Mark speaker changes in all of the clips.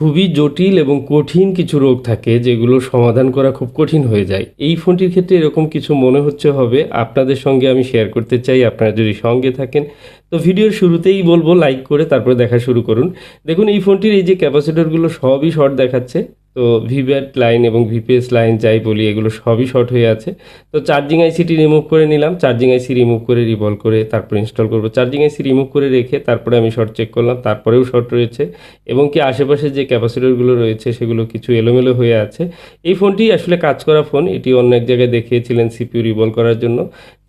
Speaker 1: খুবই জটিল এবং কঠিন কিছু রোগ থাকে যেগুলো সমাধান করা খুব কঠিন হয়ে যায়। এই ফোনটির ক্ষেত্রে এরকম কিছু মনে হচ্ছে হবে, আপনাদের সঙ্গে আমি শেয়ার করতে চাই, আপনারা যদি সঙ্গে থাকেন। তো ভিডিওর শুরুতেই বলব লাইক করে তারপরে দেখা শুরু করুন। দেখুন, এই ফোনটির এই যে ক্যাপাসিটরগুলো সবই শর্ট দেখাচ্ছে। তো ভিভ্যাট লাইন এবং ভিপিএস লাইন যাই বলি, এগুলো সবই শর্ট হয়ে আছে। তো চার্জিং আইসিটি রিমুভ করে নিলাম। চার্জিং আইসি রিমুভ করে রিভলভ করে তারপর ইনস্টল করব। চার্জিং আইসি রিমুভ করে রেখে তারপরে আমি শর্ট চেক করলাম, তারপরেও শর্ট রয়েছে। এবং কি আশেপাশে যে ক্যাপাসিটরগুলো রয়েছে, সেগুলো কিছু এলোমেলো হয়ে আছে। এই ফোনটি আসলে কাজ করা ফোন এটি অন্য এক জায়গায় দেখিয়েছিলেন সিপিউ রিভলভ করার জন্য।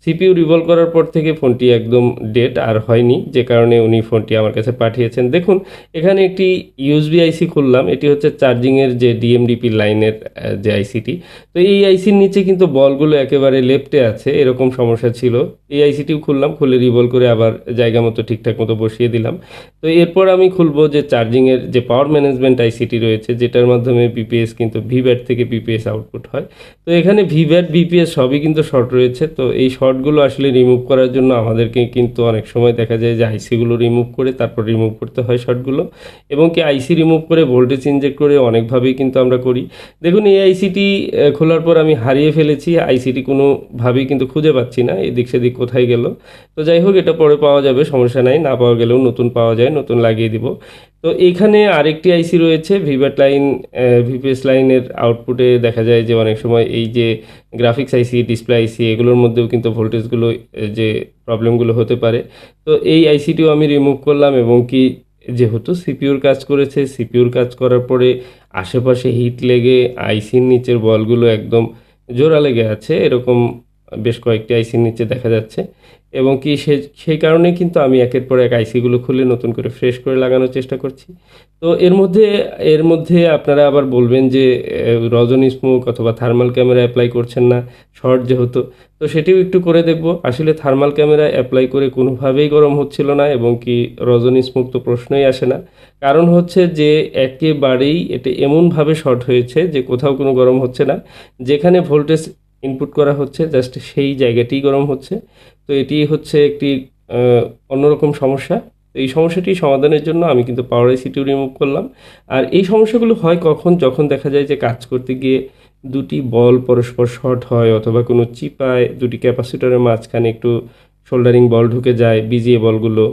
Speaker 1: সিপিইউ রিভলভ করার পর থেকে ফোনটি একদম ডেট আর হয়নি, যে কারণে উনি ফোনটি আমার কাছে পাঠিয়েছেন। দেখুন, এখানে একটি ইউএসবি আইসি খুললাম, এটি হচ্ছে চার্জিংয়ের যে ডিএমডিপি লাইনের যে আইসিটি তো এই আইসির নিচে কিন্তু বলগুলো একেবারে লেপটে আছে, এরকম সমস্যা ছিল। এই আইসিটিও খুললাম, খুলে রিভলভ করে আবার জায়গা মতো, ঠিকঠাক মতো বসিয়ে দিলাম। তো এরপর আমি খুলবো যে চার্জিংয়ের যে পাওয়ার ম্যানেজমেন্ট আইসিটি রয়েছে, যেটার মাধ্যমে বিপিএস কিন্তু ভিব্যাট থেকে বিপিএস আউটপুট হয়। তো এখানে ভিভ্যাট বিপিএস সবই কিন্তু শর্ট রয়েছে। তো এই শর্টগুলো আসলে রিমুভ করার জন্য আমাদেরকে কিন্তু অনেক সময় দেখা যায় যে আইসিগুলো রিমুভ করে তারপর রিমুভ করতে হয় শর্টগুলো এবং কি আইসি রিমুভ করে ভোল্টেজ ইনজেক্ট করে অনেকভাবেই কিন্তু আমরা করি। দেখুন, এই আইসিটি খোলার পর আমি হারিয়ে ফেলেছি। আইসিটি কোনোভাবেই কিন্তু খুঁজে পাচ্ছি না। এদিক সেদিক কোথায় গেল? তো যাই হোক, এটা পরে পাওয়া যাবে, সমস্যা নাই। না পাওয়া গেলেও নতুন পাওয়া যায়, নতুন লাগিয়ে দিব। তো এইখানে আরেকটি আইসি রয়েছে ভিভ্যাট লাইন ভিপিএস লাইনের আউটপুটে দেখা যায় যে অনেক সময় এই যে গ্রাফিক্স আইসি ডিসপ্লে আইসি এগুলোর মধ্যেও কিন্তু ভোল্টেজগুলো যে প্রবলেমগুলো হতে পারে। তো এই আইসিটিও আমি রিমুভ করলাম এবং কি, যেহেতু সিপিউর কাজ করেছে সিপিউর কাজ করার পরে আশেপাশে হিট লেগে আইসির নিচের বলগুলো একদম জোড়া লেগে আছে, এরকম বেশ কয়েকটি আইসির নিচে দেখা যাচ্ছে। এবং কি সে, সেই কারণে কিন্তু আমি একের পর এক আইসিগুলো খুলে নতুন করে ফ্রেশ করে লাগানোর চেষ্টা করছি। তো এর মধ্যে এর মধ্যে আপনারা আবার বলবেন যে রজনী স্মোক অথবা থার্মাল ক্যামেরা অ্যাপ্লাই করছেন না শর্ট যেহেতু। তো সেটিও একটু করে দেখব। আসলে থার্মাল ক্যামেরা অ্যাপ্লাই করে কোনোভাবেই গরম হচ্ছিল না এবং কি রজনী স্মোক তো প্রশ্নই আসে না। কারণ হচ্ছে যে, একেবারেই এটা এমনভাবে শর্ট হয়েছে যে কোথাও কোনো গরম হচ্ছে না। যেখানে ভোল্টেজ ইনপুট করা হচ্ছে জাস্ট সেই জায়গাটিই গরম হচ্ছে। তো এটি হচ্ছে একটি অন্যরকম সমস্যা। এই সমস্যাটি সমাধানের জন্য আমি কিন্তু পাওয়ার আইসিটিও রিমুভ করলাম। আর এই সমস্যাগুলো হয় কখন? যখন দেখা যায় যে কাজ করতে গিয়ে দুটি বল পরস্পর শর্ট হয় অথবা কোনো চিপায় দুটি ক্যাপাসিটরের মাঝখানে একটু শোল্ডারিং বল ঢুকে যায় বিজিএ বলগুলো।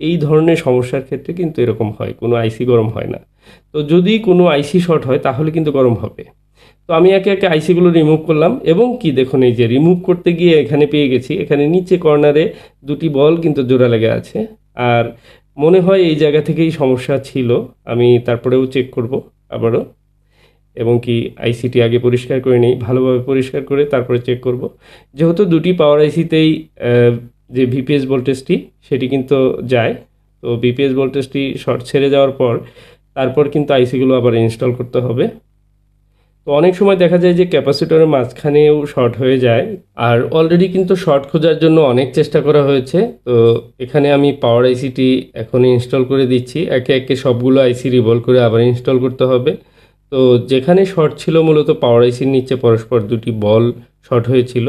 Speaker 1: এই ধরনের সমস্যার ক্ষেত্রে কিন্তু এরকম হয়, কোনো আইসি গরম হয় না। তো যদি কোনো আইসি শর্ট হয়, তাহলে কিন্তু গরম হবে। তো আমি একে একে আইসিগুলো রিমুভ করলাম এবং কি দেখুন, এই যে রিমুভ করতে গিয়ে এখানে পেয়ে গেছি, এখানে নিচে কর্নারে দুটি বল কিন্তু জোড়া লেগে আছে। আর মনে হয় এই জায়গা থেকেই সমস্যা ছিল, আমি তারপরেও চেক করব আবারও। এবং কি আইসিটি আগে পরিষ্কার করে নিই, ভালোভাবে পরিষ্কার করে তারপরে চেক করব। যেহেতু দুটি পাওয়ার আইসিতেই যে ভিপিএস ভোল্টেজটি সেটি কিন্তু যায়। তো ভিপিএস ভোল্টেজটি শর্ট ছেড়ে যাওয়ার পর, তারপর কিন্তু আইসিগুলো আবার ইনস্টল করতে হবে। তো অনেক সময় দেখা যায় যে ক্যাপাসিটরের মাঝখানেও শর্ট হয়ে যায়। আর অলরেডি কিন্তু শর্ট খোঁজার জন্য অনেক চেষ্টা করা হয়েছে। তো এখানে আমি পাওয়ার আইসিটি এখন ইনস্টল করে দিচ্ছি। একে একে সবগুলো আইসি রিভলভ করে আবার ইনস্টল করতে হবে। তো যেখানে শর্ট ছিল মূলত পাওয়ার আইসির নিচে পরস্পর দুটি বল শর্ট হয়েছিল।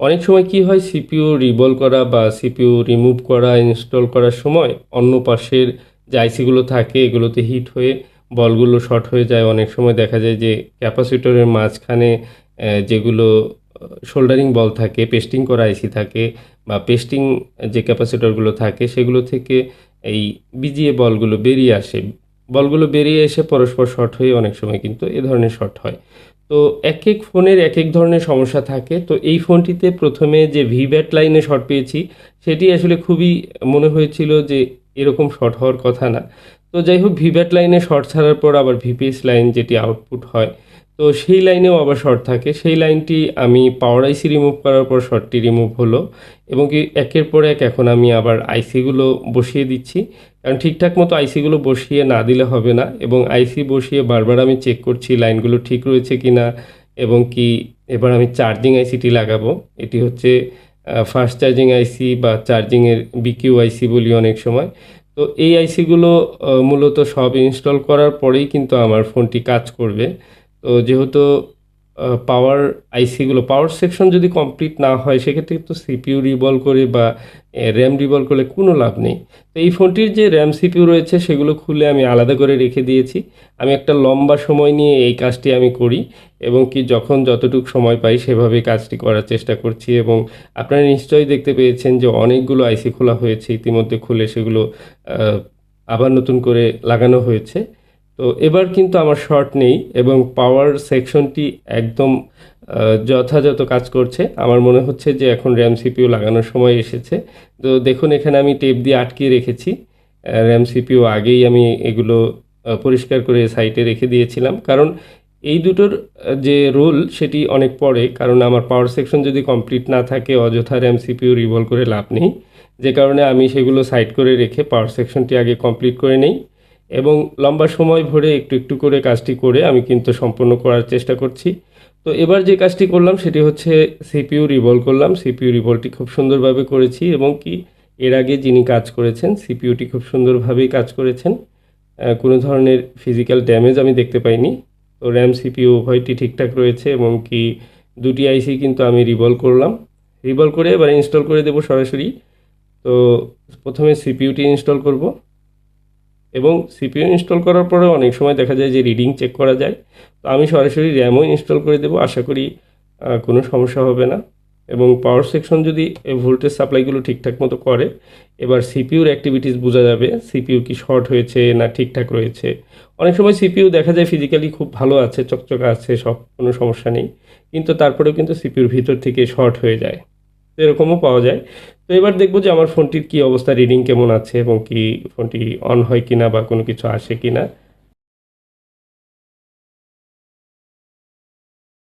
Speaker 1: অনেক সময় কি হয় সিপিইউ রিভলভ করা বা সিপিইউ রিমুভ করা ইনস্টল করার সময় অন্য পাশের যে আইসিগুলো থাকে, এগুলোতে হিট হয়ে বলগুলো শর্ট হয়ে যায়, অনেক সময় দেখা যায় যে ক্যাপাসিটরের মাঝখানে যেগুলো শোল্ডারিং বল থাকে, পেস্টিং করা আইসি থাকে বা পেস্টিং যে ক্যাপাসিটরগুলো থাকে, সেগুলো থেকে এই বিজিএ বলগুলো বেরিয়ে আসে। বলগুলো বেরিয়ে এসে পরস্পর শর্ট হয়ে অনেক সময় কিন্তু এ ধরনের শর্ট হয়। তো এক এক ফোনের এক এক ধরনের সমস্যা থাকে। তো এই ফোনটিতে প্রথমে যে ভিব্যাট লাইনে শর্ট পেয়েছি, সেটি আসলে খুবই মনে হয়েছিল যে এরকম শর্ট হওয়ার কথা না। তো যাই হোক ভিভ্যাট লাইনে শর্ট ছাড়ার পর আবার ভিপিএস লাইন যেটি আউটপুট হয়, তো সেই লাইনেও আবার শর্ট থাকে। সেই লাইনটি আমি পাওয়ার আইসি রিমুভ করার পর শর্টটি রিমুভ হলো এবং কি একের পর এক এখন আমি আবার আইসিগুলো বসিয়ে দিচ্ছি। কারণ ঠিকঠাক মতো আইসিগুলো বসিয়ে না দিলে হবে না এবং আইসি বসিয়ে বারবার আমি চেক করছি লাইনগুলো ঠিক রয়েছে কি না এবং কি এবার আমি চার্জিং আইসিটি লাগাবো। এটি হচ্ছে ফাস্ট চার্জিং আইসি বা চার্জিংয়ের বিকিউ আইসি বলি অনেক সময়। তো এই আইসিগুলো মূলত সব ইনস্টল করার পরেই কিন্তু আমার ফোনটি কাজ করবে। তো যেহেতু পাওয়ার আইসিগুলো পাওয়ার সেকশন যদি কমপ্লিট না হয়, সেক্ষেত্রে তো সিপিইউ রিভলভ করে বা র্যাম রিভলভ করলে কোনো লাভ নেই। তো এই ফোনটির যে র্যাম সিপিইউ রয়েছে, সেগুলো খুলে আমি আলাদা করে রেখে দিয়েছি। আমি একটা লম্বা সময় নিয়ে এই কাজটি আমি করি এবং কি যখন যতটুকু সময় পাই সেভাবে কাজটি করার চেষ্টা করছি এবং আপনারা নিশ্চয়ই দেখতে পেয়েছেন যে অনেকগুলো আইসি খোলা হয়েছে। ইতিমধ্যে খুলে সেগুলো আবার নতুন করে লাগানো হয়েছে। তো এবার কিন্তু আমার শর্ট নেই এবং পাওয়ার সেকশনটি একদম যথাযথ কাজ করছে। আমার মনে হচ্ছে যে এখন র্যাম সিপিইউ লাগানোর সময় এসেছে। তো দেখুন, এখানে আমি টেপ দিয়ে আটকিয়ে রেখেছি। র্যাম সিপিইউ আগেই আমি এগুলো পরিষ্কার করে সাইটে রেখে দিয়েছিলাম। কারণ এই দুটোর যে রোল সেটি অনেক পরে, কারণ আমার পাওয়ার সেকশন যদি কমপ্লিট না থাকে, অযথা র্যাম সিপিইউ রিভলভ করে লাভ নেই। যে কারণে আমি সেগুলো সাইড করে রেখে পাওয়ার সেকশনটি আগে কমপ্লিট করে নেই। এবং লম্বা সময় ভরে একটু একটু করে কাজটি করে আমি কিন্তু সম্পূর্ণ করার চেষ্টা করছি। তো এবার যে কাজটি করলাম সেটি হচ্ছে সিপিইউ রিভলভ করলাম। সিপিউ রিভলভটি খুব সুন্দরভাবে করেছি এবং কি এর আগে যিনি কাজ করেছেন সিপিউটি খুব সুন্দরভাবেই কাজ করেছেন। কোনো ধরনের ফিজিক্যাল ড্যামেজ আমি দেখতে পাইনি। তো র্যাম সিপিউ উভয়টি ঠিকঠাক রয়েছে এবং কি দুটি আইসি কিন্তু আমি রিভলভ করলাম। রিভলভ করে এবার ইনস্টল করে দেবো সরাসরি। তো প্রথমে সিপিইউটি ইনস্টল করব। এবং সিপিইউ ইনস্টল করার পরে অনেক সময় দেখা যায় যে রিডিং চেক করা যায়। তো আমি সরাসরি র্যামও ইনস্টল করে দেবো। আশা করি কোনো সমস্যা হবে না। এবং পাওয়ার সেকশন যদি এই ভোল্টেজ সাপ্লাইগুলো ঠিকঠাক মতো করে, এবার সিপিইউর অ্যাক্টিভিটিস বোঝা যাবে সিপিউ কি শর্ট হয়েছে না ঠিকঠাক রয়েছে। অনেক সময় সিপিইউ দেখা যায় ফিজিক্যালি খুব ভালো আছে, চকচকা আছে, সব কোনো সমস্যা নেই। কিন্তু তারপরেও কিন্তু সিপিউর ভিতর থেকে শর্ট হয়ে যায়। এরকমও পাওয়া যায়। তো এবার দেখব যে আমার ফোনটির কি অবস্থা রিডিং কেমন আছে এবং কি ফোনটি অন হয় কিনা বা কোনো কিছু আসে কিনা।